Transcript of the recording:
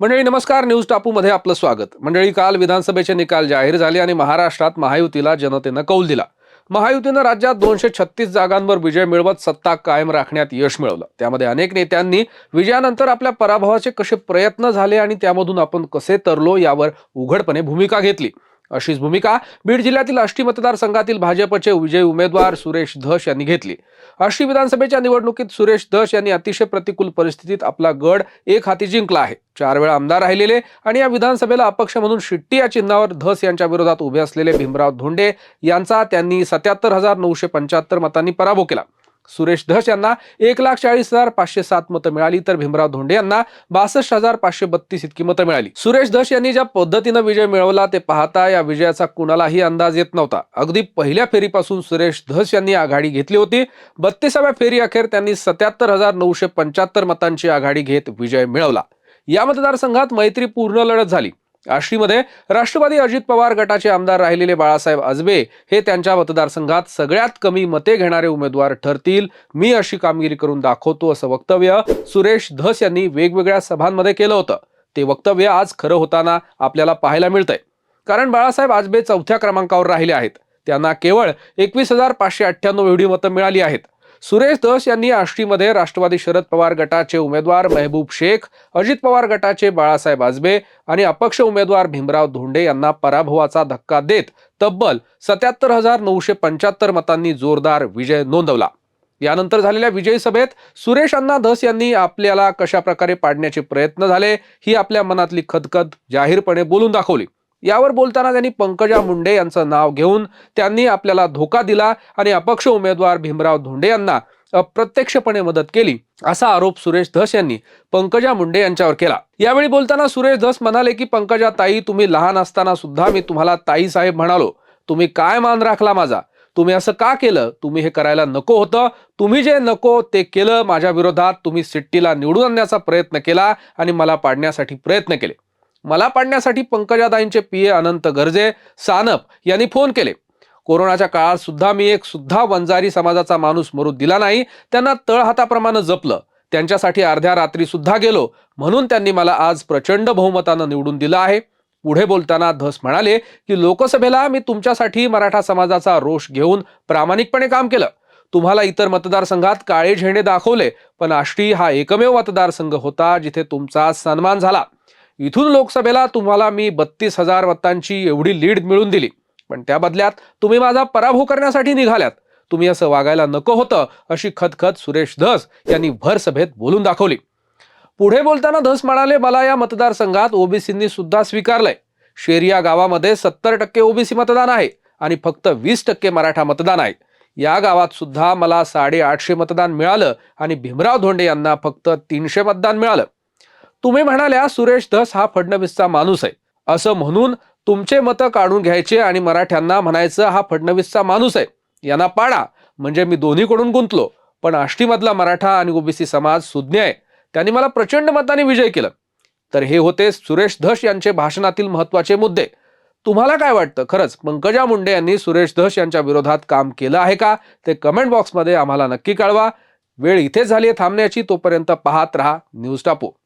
मंडळी नमस्कार. न्यूज टापूमध्ये आपलं स्वागत. मंडळी काल विधानसभेचे निकाल जाहीर झाले आणि महाराष्ट्रात महायुतीला जनतेनं कौल दिला. महायुतीनं राज्यात दोनशे छत्तीस जागांवर विजय मिळवत सत्ता कायम राखण्यात यश मिळवलं. त्यामध्ये अनेक नेत्यांनी विजयानंतर आपल्या पराभवाचे कसे प्रयत्न झाले आणि त्यामधून आपण कसे तरलो यावर उघडपणे भूमिका घेतली. अशीच भूमिका बीड जिल्ह्यातील आष्टी मतदारसंघातील भाजपचे विजयी उमेदवार सुरेश धस यांनी घेतली. आष्टी विधानसभेच्या निवडणुकीत सुरेश धस यांनी अतिशय प्रतिकूल परिस्थितीत आपला गड एक हाती जिंकला आहे. चार वेळा आमदार राहिलेले आणि या विधानसभेला अपक्ष म्हणून शिट्टी या चिन्हावर धस यांच्या विरोधात उभे असलेले भीमराव धोंडे यांचा त्यांनी सत्याहत्तर हजार नऊशे पंच्याहत्तर मतांनी पराभव केला. सुरेश धस यांना एक लाख चाळीस हजार पाचशे सात मतं मिळाली तर भीमराव धोंडे यांना बासष्ट हजार पाचशे बत्तीस इतकी मतं मिळाली. सुरेश धस यांनी ज्या पद्धतीनं विजय मिळवला ते पाहता या विजयाचा कुणालाही अंदाज येत नव्हता. अगदी पहिल्या फेरीपासून सुरेश धस यांनी आघाडी घेतली होती. बत्तीसाव्या फेरी अखेर त्यांनी सत्याहत्तर हजार नऊशे पंच्याहत्तर मतांची आघाडी घेत विजय मिळवला. या मतदारसंघात मैत्रीपूर्ण लढत झाली. आष्टीमध्ये राष्ट्रवादी अजित पवार गटाचे आमदार राहिलेले बाळासाहेब आजबे हे त्यांच्या मतदारसंघात सगळ्यात कमी मते घेणारे उमेदवार ठरतील. मी अशी कामगिरी करून दाखवतो असं वक्तव्य सुरेश धस यांनी वेगवेगळ्या सभांमध्ये केलं होतं. ते वक्तव्य आज खरं होताना आपल्याला पाहायला मिळतंय. कारण बाळासाहेब आजबे चौथ्या क्रमांकावर राहिले आहेत. त्यांना केवळ एकवीस हजार पाचशे अठ्ठ्याण्णव एवढी मतं मिळाली आहेत. सुरेश धस यांनी आष्टीमध्ये राष्ट्रवादी शरद पवार गटाचे उमेदवार मेहबूब शेख अजित पवार गटाचे बाळासाहेब आजबे आणि अपक्ष उमेदवार भीमराव धोंडे यांना पराभवाचा धक्का देत तब्बल सत्याहत्तर हजार नऊशे पंच्याहत्तर मतांनी जोरदार विजय नोंदवला. यानंतर झालेल्या विजयी सभेत सुरेश अण्णा धस यांनी आपल्याला कशा प्रकारे पाडण्याचे प्रयत्न झाले ही आपल्या मनातली खदखद जाहीरपणे बोलून दाखवली. यावर बोलताना त्यांनी पंकजा मुंडे यांचं नाव घेऊन त्यांनी आपल्याला धोका दिला आणि अपक्ष उमेदवार भीमराव धोंडे यांना अप्रत्यक्षपणे मदत केली असा आरोप सुरेश धस यांनी पंकजा मुंडे यांच्यावर केला. यावेळी बोलताना सुरेश धस म्हणाले की पंकजा ताई तुम्ही लहान असताना सुद्धा मी तुम्हाला ताई साहेब म्हणालो. तुम्ही काय मान राखला माझा? तुम्ही असं का केलं? तुम्ही हे करायला नको होतं. तुम्ही जे नको ते केलं माझ्या विरोधात तुम्ही सिट्टीला निवडून आणण्याचा प्रयत्न केला आणि मला पाडण्यासाठी प्रयत्न केले. मला पाडण्यासाठी पंकजादाईंचे पी ए अनंत गर्जे सानप यांनी फोन केले. कोरोनाच्या काळात सुद्धा मी एक सुद्धा वंजारी समाजाचा माणूस मरू दिला नाही. त्यांना तळहाताप्रमाणे जपलं. त्यांच्यासाठी अर्ध्या रात्री सुद्धा गेलो. म्हणून त्यांनी मला आज प्रचंड बहुमतानं निवडून दिलं आहे. पुढे बोलताना धस म्हणाले की लोकसभेला मी तुमच्यासाठी मराठा समाजाचा रोष घेऊन प्रामाणिकपणे काम केलं. तुम्हाला इतर मतदारसंघात काळे झेंडे दाखवले पण आष्टी हा एकमेव मतदारसंघ होता जिथे तुमचा सन्मान झाला. इथून लोकसभेला तुम्हाला मी बत्तीस हजार मतांची एवढी लीड मिळून दिली. पण त्या बदल्यात तुम्ही माझा पराभव करण्यासाठी निघाल्यात. तुम्ही असं वागायला नको होतं अशी खतखत सुरेश धस यांनी भर सभेत बोलून दाखवली. पुढे बोलताना धस म्हणाले मला या मतदारसंघात ओबीसींनी सुद्धा स्वीकारलंय. शेरिया गावामध्ये सत्तर टक्के ओबीसी मतदान आहे आणि फक्त वीस टक्के मराठा मतदान आहे. या गावात सुद्धा मला साडेआठशे मतदान मिळालं आणि भीमराव धोंडे यांना फक्त तीनशे मतदान मिळालं. तुम्ही म्हणाल्या सुरेश धस हा फडणवीसचा माणूस आहे. असं म्हणून तुमचे मतं काढून घ्यायचे आणि मराठ्यांना म्हणायचं हा फडणवीसचा माणूस आहे. यांना पाडा. म्हणजे मी दोन्हीकडून गुंतलो. पण आष्टीमधला मराठा आणि ओबीसी समाज सुज्ञ आहे. त्यांनी मला प्रचंड मताने विजय केलं. तर हे होते सुरेश धस यांचे भाषणातील महत्त्वाचे मुद्दे. तुम्हाला काय वाटतं? खरंच पंकजा मुंडे यांनी सुरेश धस यांच्या विरोधात काम केलं आहे का? ते कमेंट बॉक्समध्ये आम्हाला नक्की कळवा. वेळ इथेच झाली आहे थांबण्याची. तोपर्यंत पाहत रहा न्यूज टापू.